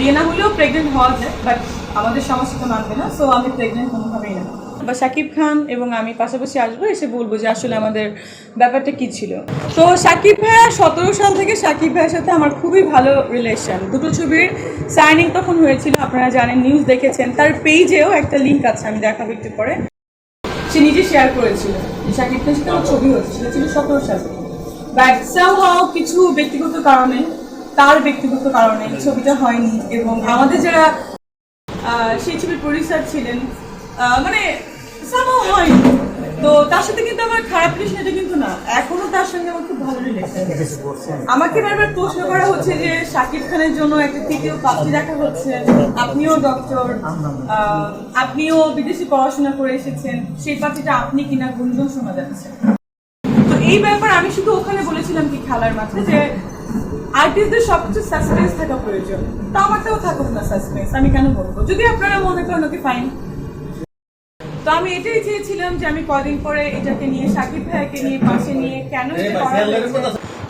বিয়ে না হলেও প্রেগনেন্ট হওয়া যায় বাট আমাদের সমাজ মানবে না সো আমি প্রেগনেন্ট কোনোভাবেই না। বা শাকিব খান এবং আমি পাশাপাশি আসব, এসে বলব যে আসলে আমাদের ব্যাপারটা কি ছিল। তো শাকিব ভাইয়া সতেরো সাল থেকে শাকিব ভাইয়ের সাথে আমার খুবই ভালো রিলেশন দুটো ছবির সাইনিং তখন হয়েছিল, আপনারা জানেন নিউজ দেখেছেন। তার পেজেও একটা লিঙ্ক আছে, আমি দেখাবো একটু পরে। সে নিজে শেয়ার করেছিল যে শাকিব খানের সাথে আমার ছবি হয়েছিল ছিল সতেরো সালে বাট সামহাও কিছু ব্যক্তিগত কারণে তার ব্যক্তিগত কারণে ছবিটা হয়নি এবং আমাদের যারা সেই ছবির প্রডিউসার ছিলেন মানে হয়নি। তো তার সাথে কিন্তু আমার খারাপ কিন্তু না। এখনও তার সঙ্গে আমার খুব ভালো রিলেশন আমাকে বারবার প্রশ্ন করা হচ্ছে যে শাকিব খানের জন্য একটা তৃতীয় পাত্রী দেখা হচ্ছে, আপনিও ডক্টর আপনিও বিদেশে পড়াশোনা করে এসেছেন, সেই পাত্রীটা আপনি কিনা গুঞ্জন শোনা যাচ্ছে। তো এই ব্যাপার আমি শুধু ওখানে বলেছিলাম কি, খেলার মাঠে, যে আর্টিস্টদের সবকিছু সাসপেন্স থাকা প্রয়োজন। তো আমারটাও থাকুক না সাসপেন্স আমি কেন বলব? যদি আপনারা মনে করেন ওকে ফাইন তো আমি এটাই চেয়েছিলাম যে আমি কদিন পরে এটাকে নিয়ে সাকিব ভাইকে নিয়ে পাশে নিয়ে কেন।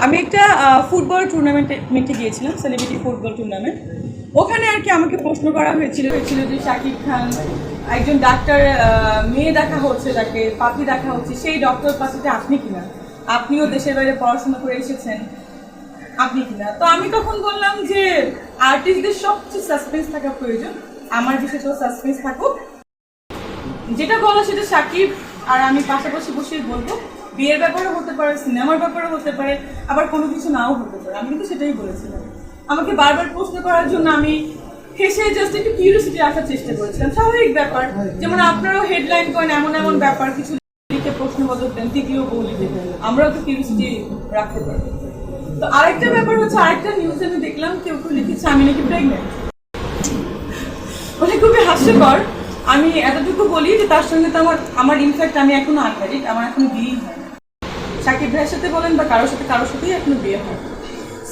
আমি একটা ফুটবল টুর্নামেন্টে গিয়েছিলাম সেলিব্রিটি ফুটবল টুর্নামেন্ট ওখানে আর কি আমাকে প্রশ্ন করা হয়েছিল হয়েছিল যে শাকিব খান একজন ডাক্তার মেয়ে দেখা হচ্ছে তাকে পাখি দেখা হচ্ছে সেই ডক্টর পাখিটা আপনি কিনা? আপনিও দেশের বাইরে পড়াশোনা করে এসেছেন। আপনি কিনা? তো আমি তখন বললাম যে আর্টিস্টদের সবচেয়ে সাসপেন্স থাকা প্রয়োজন। আমার বিষয়টাও সাসপেন্স থাকুক। যেটা বলো সেটা সাকিব, আর আমি পাশাপাশি বসে বলব, বিয়ের ব্যাপারে হতে পারে, সিনেমার ব্যাপারে হতে পারে, আবার কোনো কিছু নাও হতে পারে। আমি কিন্তু সেটাই বলেছিলাম। আমাকে বারবার প্রশ্ন করার জন্য আমি হেসে জাস্ট একটু কিউরিয়াসিটি রাখার চেষ্টা করেছিলাম। স্বাভাবিক ব্যাপার। যেমন আপনারাও হেডলাইন করেন, এমন এমন ব্যাপার, কিছু লিখে প্রশ্নবোধক দেন তৃতীয় বউ লিখে দেন আমরাও তো কিউরিয়াসিটি রাখতে পারি তো আরেকটা ব্যাপার হচ্ছে, আরেকটা আমি দেখলাম, কেউ কেউ লিখেছে, আমি নাকি প্রেগনেন্ট মানে খুবই হাস্যকর। আমি এতটুকু বলি যে তার সঙ্গে তো আমার আমার ইনফ্যাক্ট আমি এখনও আনম্যারিড আমার এখনও বিয়েই হয়। সাকিব ভাইয়ের সাথে বলেন বা কারোর সাথে, কারোর সাথেই এখনও বিয়ে হয়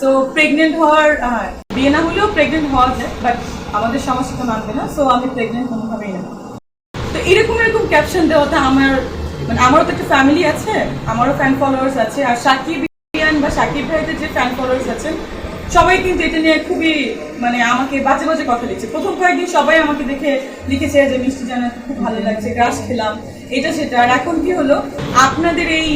সো প্রেগনেন্ট হওয়ার বিয়ে না হলেও প্রেগনেন্ট হওয়া যায় বাট আমাদের সমাজ সেটা মানবে না সো আমি প্রেগনেন্ট কোনোভাবেই না। তো এরকম এরকম ক্যাপশন দেওয়াতে আমার মানে আমারও তো একটা ফ্যামিলি আছে, আমারও ফ্যান ফলোয়ার্স আছে, আর সাকিব বা সাকিব ভাইদের যে ফ্যান ফলোয়ার্স আছেন, সবাই কিন্তু এটা নিয়ে খুবই মানে আমাকে বাজে বাজে কথা লিখছে প্রথম কয়েকদিন সবাই আমাকে দেখে লিখেছে যে, মিষ্টি জানা, খুব ভালো লাগছে, গ্রাস খেলাম। এটা সেটা। আর এখন কি হলো? আপনাদের এই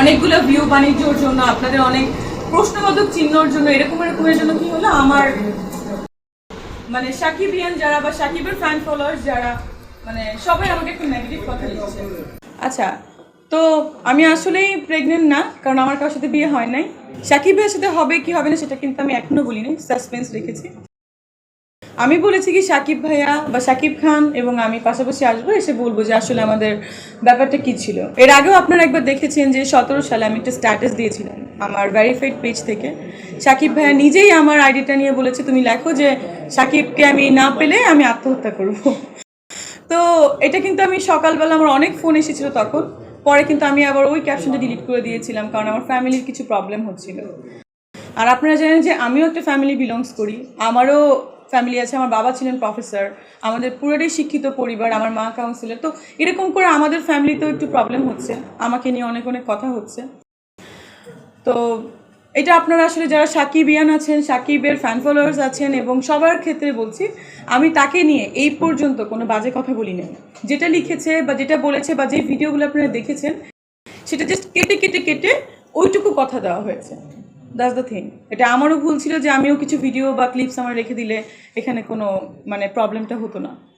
অনেকগুলো ভিউ বাণিজ্যর জন্য, আপনাদের অনেক প্রশ্নবোধক চিহ্নর জন্য, এরকম এরকমের জন্য কি হলো? আমার মানে সাকিবিয়ান যারা বা সাকিবের ফ্যান ফলোয়ার্স যারা মানে সবাই আমাকে একটু নেগেটিভ কথা লিখছে আচ্ছা তো আমি আসলেই প্রেগনেন্ট না, কারণ আমার কারোর সাথে বিয়ে হয় নাই। সাকিব ভাইয়ের সাথে হবে কি হবে না সেটা কিন্তু আমি এখনও বলিনি সাসপেন্স রেখেছি। আমি বলেছি কি, সাকিব ভাইয়া বা সাকিব খান এবং আমি পাশাপাশি আসব, এসে বলব যে আসলে আমাদের ব্যাপারটা কি ছিল। এর আগেও আপনারা একবার দেখেছেন যে সতেরো সালে আমি একটা স্ট্যাটাস দিয়েছিলাম আমার ভেরিফাইড পেজ থেকে। সাকিব ভাইয়া নিজেই আমার আইডিটা নিয়ে বলেছে, তুমি লেখো যে সাকিবকে আমি না পেলে আমি আত্মহত্যা করব। তো এটা কিন্তু আমি সকালবেলা আমার অনেক ফোন এসেছিল তখন। পরে কিন্তু আমি আবার ওই ক্যাপশনটা ডিলিট করে দিয়েছিলাম কারণ আমার ফ্যামিলির কিছু প্রবলেম হচ্ছিল। আর আপনারা জানেন যে আমিও একটা ফ্যামিলি বিলংস করি। আমারও ফ্যামিলি আছে আমার বাবা ছিলেন প্রফেসর আমাদের পুরোটাই শিক্ষিত পরিবার আমার মা কাউন্সিলর তো এরকম করে আমাদের ফ্যামিলিতেও একটু প্রবলেম হচ্ছে। আমাকে নিয়ে অনেক অনেক কথা হচ্ছে। তো এটা আপনারা আসলে যারা সাকিব ইয়ান আছেন, সাকিবের ফ্যান ফলোয়ার্স আছেন এবং সবার ক্ষেত্রে বলছি, আমি তাকে নিয়ে এই পর্যন্ত কোনো বাজে কথা বলি না যেটা লিখেছে বা যেটা বলেছে বা যে ভিডিওগুলো আপনারা দেখেছেন, সেটা জাস্ট কেটে কেটে কেটে ওইটুকু কথা দেওয়া হয়েছে। দ্যাটস দ্য থিং এটা আমারও ভুল ছিল যে আমিও কিছু ভিডিও বা ক্লিপস আমার রেখে দিলে এখানে কোনো মানে প্রবলেমটা হতো না।